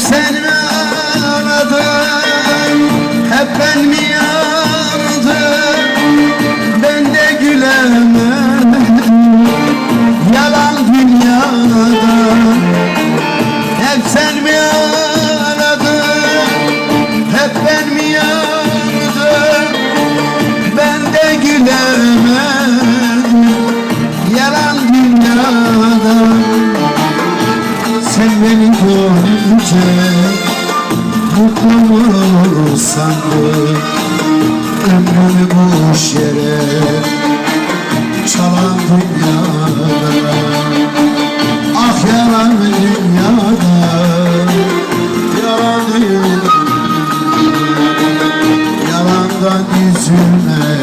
sen mi ağladın Hep ben mi yandım? Ben de gülemedim Yalan dünyada Hep sen gece Mutlu olur Ömrümü boş yere Çalan dünyada. Ah yalan dünyada Yalan dünyada. Yalandan üzülme.